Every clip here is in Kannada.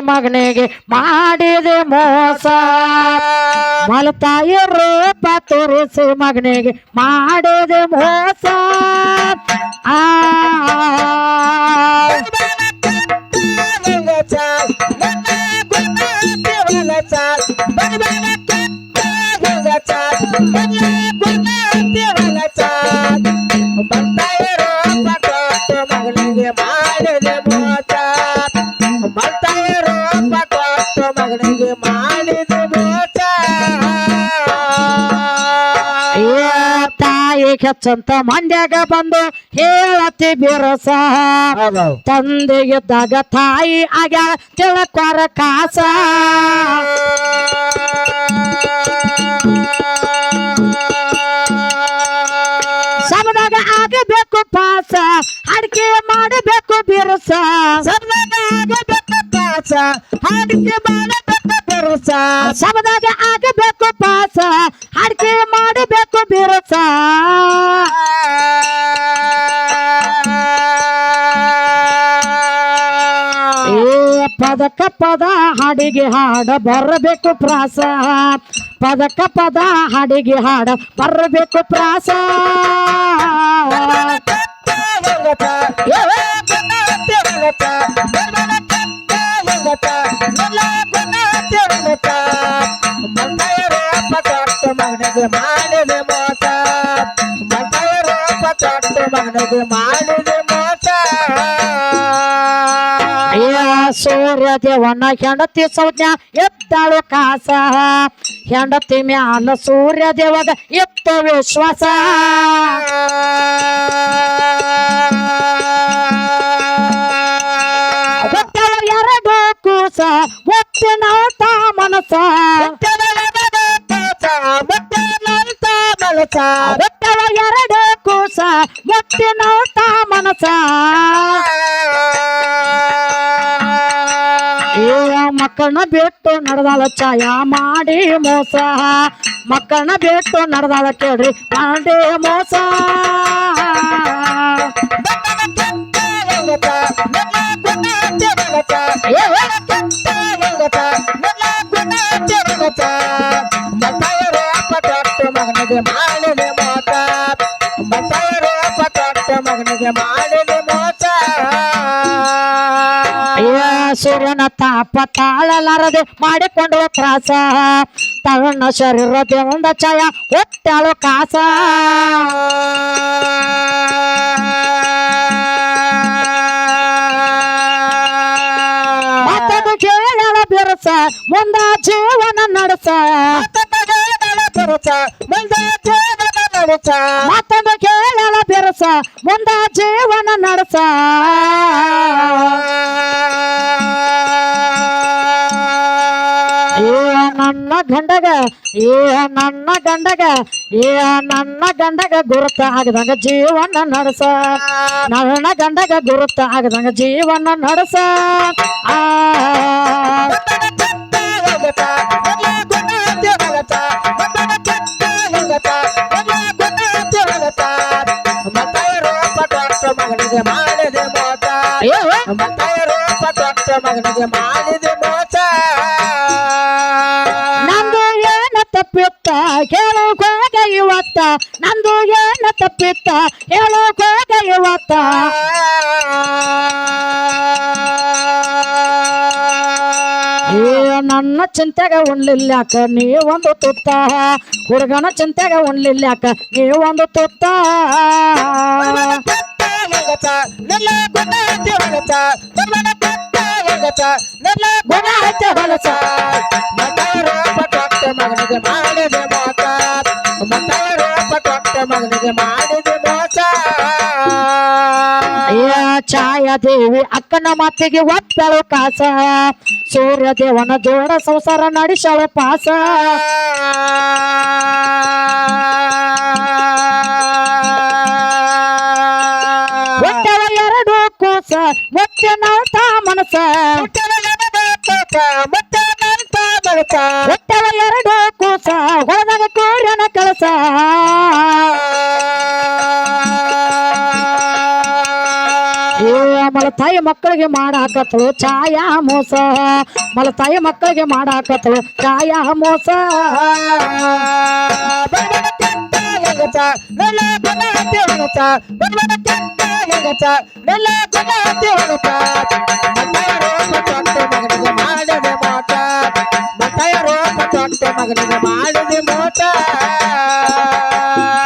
ಮಗನಿಗೆ ಮಾಡಿದೆ ಮೋಸ ಮಲತಾಯಿ ರೂಪ ತೋರಿಸಿ ಮಗನಿಗೆ ಮಾಡಿದೆ ಮೋಸ ಆ ಮಗನಿಗೆ ಕೆಚ್ಚಂತ ಮಂಡ್ಯಾಗ ಬಂದು ಹೇಳತಿ ಬಿರಸ. ತಂದೆಗಿದ್ದಾಗ ತಾಯಿ ಆಗ ತಿಳ್ಕೊರ ಕಾಸ. ಸಮದಾಗ ಆಗಬೇಕು ಪಾಸ ಅಡಿಕೆ ಮಾಡಬೇಕು ಬಿರುಸ. ಆಗಬೇಕು ಪಾಸ ಹಾಡಿಕೆ ಮಾಡಬೇಕು ಬೆರಸ. ಸಮದಾಗ ಆಗಬೇಕು ಪಾಸ ಅಡಿಕೆ ಮಾಡಬೇಕು ಬಿರುಸ. ಪದಕ ಪದ ಹಾಡಿಗೆ ಹಾಡ ಬರಬೇಕು ಪ್ರಾಸ ಪದಕ ಪದ ಹಾಡಿಗೆ ಹಾಡ ಬರಬೇಕು ಪ್ರಾಸ ಮಾಡಿದೆ ಮಗನಿಗೆ ಮಾಡಿದೆ ಅಯ್ಯ ಸೂರ್ಯ ದೇವನ ಹೆಂಡತಿ ಸೌಜ್ಞ ಎತ್ತಾಳು ಕಾಸ. ಹೆಂಡತಿ ಮ್ಯಾಲ ಸೂರ್ಯ ದೇವಗ ಎತ್ತು ವಿಶ್ವಾಸ. ಎರಡು ಕೂಸ ತಾ ಮನಸ ಎರಡು ಕೂಸ ತಾ ಮನಸ ಮಕ್ಕಳನ್ನ ಬಿಟ್ಟು ನಡೆದಾಳ ಛಾಯ ಮಾಡಿ ಮೋಸ ಮಕ್ಕಳನ್ನ ಬಿಟ್ಟು ನಡೆದಾಳ ಕೇಳ್ರಿ ಮಾಡಿ ಮೋಸ ಸೂರ್ಯನ ತಾಪ ತಾಳಲಾರದೆ ಮಾಡಿಕೊಂಡು ತ್ರಾಸ. ತವಣ್ಣ ಶರೀರ ದೇವಂದ ಛಾಯ ಒಟ್ಟಾಳು ಕಾಸ. ಮತ್ತೊಂದು ಕೇಳಳ ಬಿರುಸ ಮುಂದ ಜೀವನ ನಡೆಸ. ಮತ್ತೊಂದು ಕೇಳಳ ಬಿರುಸ ಮುಂದ ಜೀವನ ನಡೆಸ. ಏ ನನ್ನ ಗಂಡಗ ಏ ನನ್ನ ಗಂಡಗ ಗುರುತ ಆಗದಂಗ ಜೀವನ ನಡೆಸ. ನನ್ನ ಗಂಡಗ ಗುರುತ ಆಗದಂಗ ಜೀವನ ನಡೆಸ. ಆ. ಮಾಡಿದೆ ಮಾತಾ ಮಗನಿಗೆ ಮಾಡಿದೆ ಹೋಗ ಇವತ್ತ, ನಂದು ಏನ ತಪ್ಪಿತ್ತ? ಇವತ್ತ. ಏ, ನನ್ನ ಚಿಂತೆಗ ಉಣ್ಲಿಲ್ಯಾಕ ಒಂದು ತುತ್ತ. ಹುಡುಗನ ಚಿಂತೆಗ ಉಣ್ಲಿಲ್ಯಾಕ ನೀವೊಂದು ತುತ್ತ. ಗುಣ ಹಚ್ಚ ಹೊಲಸ. ಮಗನಿಗೆ ಮಾಡಿದೆ ಮಗನಿಗೆ ಮಾಡಿದೆ ಮೋಸ ಛಾಯಾದೇವಿ ಅಕ್ಕನ ಮಾತಿಗೆ ಒತ್ತಳು ಕಾಸ. ಸೂರ್ಯ ದೇವನ ಜೋಡ ಸಂಸಾರ ನಡೆಸಳು ಪಾಸ. ಒಟ್ಟವ ಎರಡು ಕೂಸ ಮತ್ತೆ ನೌತ ಮನಸ. ಒಟ್ಟವ ಎರಡು ಕೂಸ ಹೊಲದಾಗ ಕೋರ್ಯನ ಕಳಸ ಏ ಮಲತಾಯಿ ಮಕ್ಕಳಿಗೆ ಮಾಡಾಕತ್ತಳು ಛಾಯಾ ಮೋಸ. ಮಲತಾಯಿ ಮಕ್ಕಳಿಗೆ ಮಾಡಾಕತ್ತಳು ಛಾಯಾ ಮೋಸ. ಬಡಬಡ ಮಗನಿಗೆ ಮಾಡಿದೆ ಮೋಟ.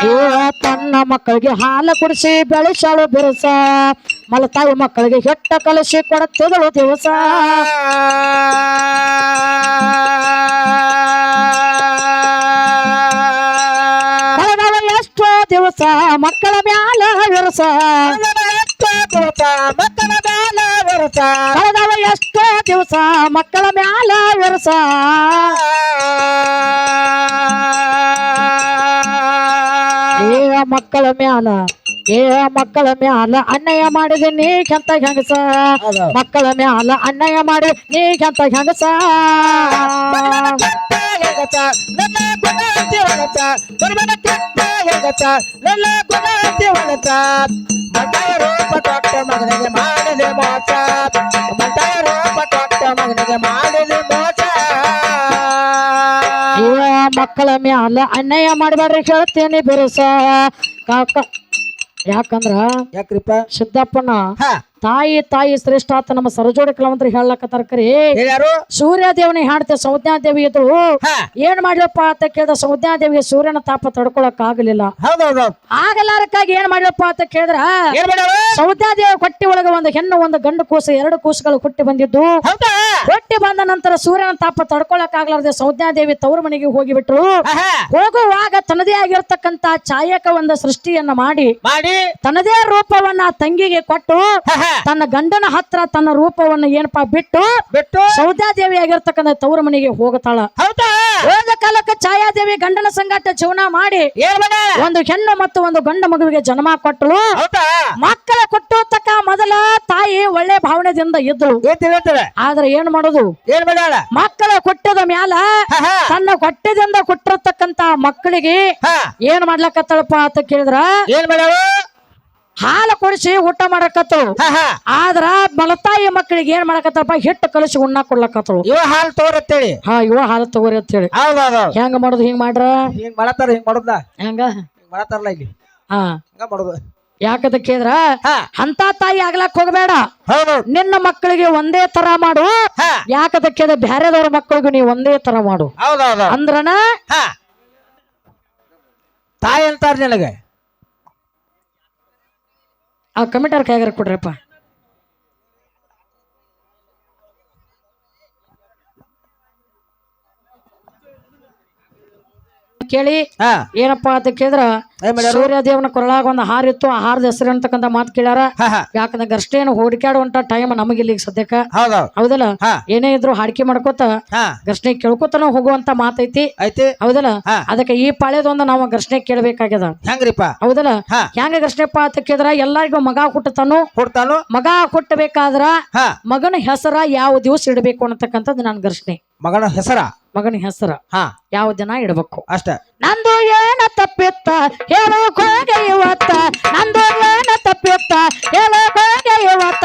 ಏ ತನ್ನ ಮಕ್ಕಳಿಗೆ ಹಾಲು ಕುಡಿಸಿ ಬೆಳೆಸಳು ಬಿರುಸ. ಮಲತಾಯಿ ಮಕ್ಕಳಿಗೆ ಹೆಟ್ಟ ಕಲಸಿ ಕೊಡುತ್ತಿದಳು ದಿವಸ. ಕಳೆದವ ಎಷ್ಟೋ ದಿವಸ ಮಕ್ಕಳ ಮ್ಯಾಲ ವಿರಸ. ಮಕ್ಕಳ ಬಾಲ ವರಸ ಕಳೆದವ ಎಷ್ಟೋ ದಿವಸ ಮಕ್ಕಳ ಮ್ಯಾಲ ವಿರಸ ಏ ಮಕ್ಕಳ ಮ್ಯಾಲ ಏ ಮಕ್ಕಳ ಮ್ಯಾಲ ಅನ್ಯಾಯ ಮಾಡಿದೆ ನೀ ಕೆಂತ ಹೆಂಗಸ. ಮಕ್ಕಳ ಮ್ಯಾಲ ಅನ್ಯಾಯ ಮಾಡಿ ನೀ ಕೆಂತ ಹೆಂಗಸ. ನನ್ನ ಬಡಬಡ ಮ್ಯಾಲ ಅನ್ಯಾಯ ಮಾಡಬೇಡ್ರಿ ಹೇಳ್ತೇನೆ ಬಿರುಸ. ಕಾಕ ಯಾಕಂದ್ರ ಯಾಕ್ರಿಪ್ಪ? ಸಿದ್ದಪ್ಪನ ತಾಯಿ ತಾಯಿ ಶ್ರೇಷ್ಠ ಆತ ನಮ್ಮ ಸರಜೋಡಿ ಕಲಾವಂತರ ಹೇಳಕತ್ತಾರ ಕರಿ. ಯಾರು ಸೂರ್ಯ ದೇವನಿ ಹಾಡ್ತೆ ಸೌಜ್ಞಾದೇವಿ ಇದ್ರು ಏನ್ ಮಾಡ್ಲಪ್ಪ ಅಂತ ಕೇಳಿದ ಸೌಜ್ಞಾದೇವಿಗೆ ಸೂರ್ಯನ ತಾಪ ತಡ್ಕೊಳಕ್ ಆಗಲಿಲ್ಲ ಆಗಲಾರಕ್ಕಾಗಿ ಏನ್ ಮಾಡ್ಲಪ್ಪ ಅಂತ ಕೇಳಿದ್ರ? ಏನ್ ದೇವಿ ಸೌಜ್ಞಾದೇವಿ ಕೊಟ್ಟಿ ಒಳಗ ಒಂದು ಹೆಣ್ಣು ಒಂದು ಗಂಡು ಕೂಸು ಎರಡು ಕೂಸುಗಳು ಕೊಟ್ಟಿ ಬಂದಿದ್ದು. ಹುಟ್ಟಿ ಬಂದ ನಂತರ ಸೂರ್ಯನ ತಾಪ ತಡ್ಕೊಳಕ್ ಆಗ್ಲಾರ್ದೆ ಸೌಜ್ಞಾದೇವಿ ತವ್ರ ಮನೆಗೆ ಹೋಗಿಬಿಟ್ರು. ಬಿಟ್ರು ಹೋಗುವಾಗ ತನ್ನದೇ ಆಗಿರತಕ್ಕಂತ ಛಾಯಕ ಒಂದು ಸೃಷ್ಟಿಯನ್ನ ಮಾಡಿ ಮಾಡಿ ತನ್ನದೇ ರೂಪವನ್ನ ತಂಗಿಗೆ ಕೊಟ್ಟು ತನ್ನ ಗಂಡನ ಹತ್ರ ತನ್ನ ರೂಪವನ್ನ ಏನಪ್ಪಾ ಬಿಟ್ಟು ಬಿಟ್ಟು ಸೌದ್ಯಾದೇವಿ ಆಗಿರ್ತಕ್ಕಂಥ ತವ್ರ ಮನೆಗೆ ಹೋಗತಾಳ ಹೌದಾ? ಹೋದ ಕಾಲಕ್ಕೆ ಛಾಯಾದೇವಿ ಗಂಡನ ಸಂಗಾಟ ಜೀವನ ಮಾಡಿ ಒಂದು ಹೆಣ್ಣು ಮತ್ತು ಒಂದು ಗಂಡ ಮಗುವಿಗೆ ಜನ್ಮ ಕೊಟ್ಟಳು. ಮಕ್ಕಳ ಕೊಟ್ಟು ಭಾವನೆದಿಂದ ಇದ್ರು ಆದ್ರೆ ಏನ್ ಮಾಡೋದು? ಏನ್ ಮಾಡ್ಯಾಳ? ಮಕ್ಕಳ ಕೊಟ್ಟದ ಮ್ಯಾಲ. ತನ್ನ ಕೊಟ್ಟದಿಂದ ಕೊಟ್ಟಿರ್ತಕ್ಕಂತ ಮಕ್ಕಳಿಗೆ ಏನ್ ಮಾಡ್ಲಕತ್ತಳಪ್ಪ ಅಂತ ಕೇಳಿದ್ರ? ಏನ್ ಮಾಡ್ಯಾಳ? ಹಾಲು ಕೊಡಿಸಿ ಊಟ ಮಾಡಕತ್ತಳು. ಆಹಾ. ಆದ್ರ ಮಲತಾಯಿ ಮಕ್ಕಳಿಗೆ ಏನ್ ಮಾಡಕತ್ತಪ್ಪ ಹಿಟ್ಟು ಕಲಸಿ ಉಣ್ಣ ಕೊಡ್ಲಕತ್ತಳು. ಇವ ಹಾಲು ತೋರತ್ತೇಳಿ ಹಾ ಇವ ಹಾಲು ತಗೋರಿ ಅಂತ ಹೇಳಿ ಹೌದೌದು ಹೆಂಗ ಮಾಡುದು ಹಿಂಗ್ ಮಾಡ್ರ? ಹಿಂಗ್ ಮಾಡತ್ತಾರ ಹಿಂಗ್ ಮಾಡುದ ಹೆಂಗ? ಹಿಂಗ್ ಮಾಡತ್ತಾರಲ್ಲ ಇಲ್ಲಿ? ಹಾ. ಹಂಗ ಮಾಡುದು? ಯಾಕಂತ ಕೇಳಿದ್ರ? ಅಂತ ತಾಯಿ ಆಗ್ಲಾಕ್ ಹೋಗ್ಬೇಡ. ಹೌದು ನಿನ್ನ ಮಕ್ಕಳಿಗೆ ಒಂದೇ ತರ ಮಾಡು. ಯಾಕದ ಯಾಕಂತ ಕೇಳಿದ ಬ್ಯಾರೆದವ್ರ ಮಕ್ಕಳಿಗೂ ನೀವು ಒಂದೇ ತರ ಮಾಡು. ಅಂದ್ರನ? ತಾಯಿ ಅಂತಾರ ನಿನಗೆ? ಆ ಕಮಿಟರ್ ಕೈಗಾರ ಕೊಡ್ರಪ್ಪ. ಕೇಳಿ ಹಾ. ಏನಪ್ಪಾ ಅಂತ ಕೇಳಿದ್ರ ಏನ್ ಮಾಡ್ಯಾರ? ಸೂರ್ಯ ದೇವನ ಕೊರಳಾಗ ಒಂದು ಹಾರ ಇತ್ತು ಆ ಹಾರದ ಹೆಸರು ಅಂತಕ್ಕಂಥ ಮಾತು ಕೇಳ್ಯಾರ. ಹಾ ಹಾ. ಯಾಕಂದ್ರೆ ಗರ್ಷ್ಟೇನು ಹುಡುಕ್ಯಾಡುವಂತ ಟೈಮ್ ನಮಗಿಲ್ಲಿ ಈಗ ಸದ್ಯಕ್ಕ. ಹೌದೌದು ಹೌದಲ್ಲ? ಹಾ. ಏನೇ ಇದ್ರು ಹಾಡಿಕೆ ಮಾಡ್ಕೋತ ಹಾ. ಘರ್ಷಣೆ ಕೇಳ್ಕೊತನ ಹೋಗುವಂತ ಮಾತೈತಿ. ಐತಿ ಹೌದಲ್ಲ? ಹಾ. ಅದಕ್ಕೆ ಈ ಪಾಳ್ಯದೊಂದು ನಾವು ಘರ್ಷಣೆ ಕೇಳಬೇಕಾಗ್ಯದ. ಹೆಂಗ್ರಿಪ್ಪ? ಹೌದಲ್ಲ? ಹಾ. ಹೆಂಗ ಘರ್ಷಣೆಪ್ಪ ಅಂತ ಕೇಳಿದ್ರ ಎಲ್ಲರಿಗೂ ಮಗ ಹುಟ್ಟತಾನು ಕೊಡ್ತಾನು ಮಗ ಹುಟ್ಟಬೇಕಾದ್ರ ಹಾ. ಮಗನ ಹೆಸರ ಯಾವ ದಿವಸ ಇಡಬೇಕು ಅನ್ನತಕ್ಕಂಥದ್ದು ನಾನು ಘರ್ಷಣೆ ಮಗನ ಹೆಸರ? ಮಗನ ಹೆಸರ. ಹಾ. ಯಾವ ದಿನ ಇಡಬೇಕು? ಅಷ್ಟ. ನಂದು ಏನ ತಪ್ಪಿತ್ತ? ಹೇಳೋಕೋಗೆ ಇವತ್ತ. ನಂದು ಏನ ತಪ್ಪಿತ್ತ? ಹೇಳೋಕೋಗೆ ಇವತ್ತ.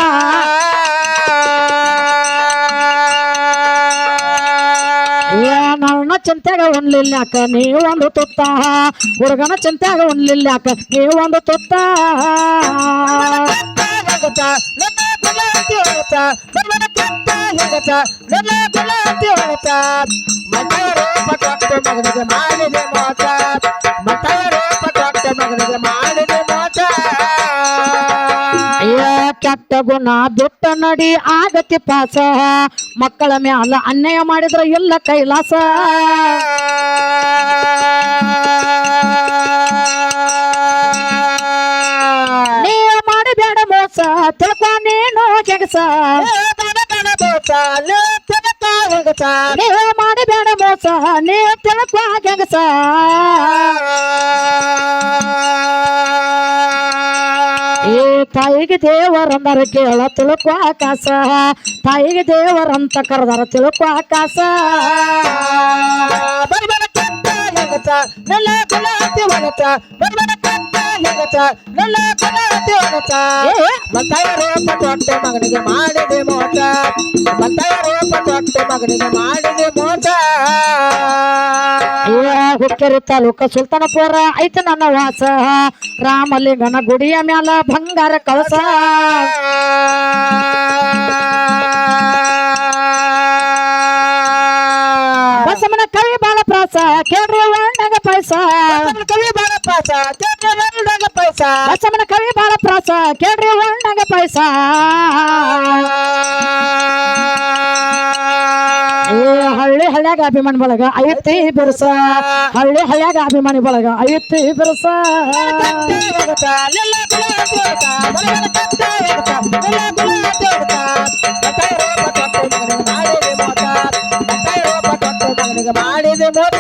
ನನ್ನ ಚಿಂತೆಗ ಉಣ್ಲಿಲ್ಲಾಕ? ನೀವೊಂದು ತುತ್ತ. ಹುಡುಗನ ಚಿಂತೆಗ ಉಣ್ಲಿಲ್ಲಾಕ? ನೀವೊಂದು ತುತ್ತ. ಹೆಂಗಸ ಹೆಂಗಸ ನನ್ನ ಗುಲಾಬಿ ಹೊಳಸ ಮತಾಯ ರೂಪ ತೊಟ್ಟು ಮಗನಿಗೆ ಮಾಡಿದೆ ಮಾತ ಮತಾಯ ರೂಪ ಮಗನಿಗೆ ಮಾಡಿದೆ ಮಾತ ಏ ಕೆಟ್ಟ ಗುಣ ಬಿಟ್ಟ ನಡಿ ಆಗತಿ ಪಾಸ. ಮಕ್ಕಳ ಮ್ಯಾಲ ಅನ್ಯಾಯ ಮಾಡಿದ್ರ ಎಲ್ಲ ಕೈಲಾಸ. ನೀ ಮಾಡಬೇಡ ಮೋಸ. ತಿಳ್ಕೊ ನೀನು ಕೆಗಸ ನೀ ಮಾಡಬೇಡ ಮೋಸ ನೀ ತಿಳ್ಕೊ ಕೆಗಸ ಏ ತಾಯಿಗೆ ದೇವರಂದರ ಕೇಳ ತಿಳ್ಕೊ ಆಕಾಶ. ತಾಯಿಗೆ ದೇವರಂತ ಕರೆದರ ತಿಳ್ಕೊ ಆಕಾಶ. ಬರ್ಬರ ಕಟ್ಟ ಹೆಂಗಸ? ನೆಲ ಕುಲಾತಿ ಹೊಳಸ ಬಡಬಡ ಹೊಗತ ನನ್ನ ಕೊಡತಿ ಹೊಗತ ಮತ್ತಾಯ ರೂಪ ತೊಟ್ಟು ಮಗನಿಗೆ ಮಾಡಿದೆ ಮೋಟ ಮತ್ತಾಯ ರೂಪ ತೊಟ್ಟು ಮಗನಿಗೆ ಮಾಡಿದೆ ಮೋಟ ಹುಕ್ಕೇರಿ ತಾಲೂಕ ಸುಲ್ತಾನಪುರ ಐತೆ ನನ್ನ ವಾಸ. ರಾಮಲಿಂಗನ ಗುಡಿಯ ಮ್ಯಾಲ ಬಂಗಾರ ಕಳಸ. ಬಸವನ ಕವಿ ಬಾಳ ಪ್ರಾಸ ಕೇಳ್ರಿ ಒಣ್ಣಗ ಪೈಸ ಪೈಸ ಬಸವನ ಕವಿ ಬಾಳ ಪ್ರಾಸ ಕೇಳ್ರಿ ಪೈಸಾ ಏ ಹಳ್ಳಿ ಹಳ್ಳ್ಯಾಗ ಅಭಿಮಾನಿ ಬಳಗ ಐತಿ ಬಿರುಸ ಹಳ್ಳಿ ಹಳ್ಳ್ಯಾಗ ಅಭಿಮಾನಿ ಬಳಗ ಐತಿ ಬಿರುಸ ಮಾಡಿದೆ ಮೋಟ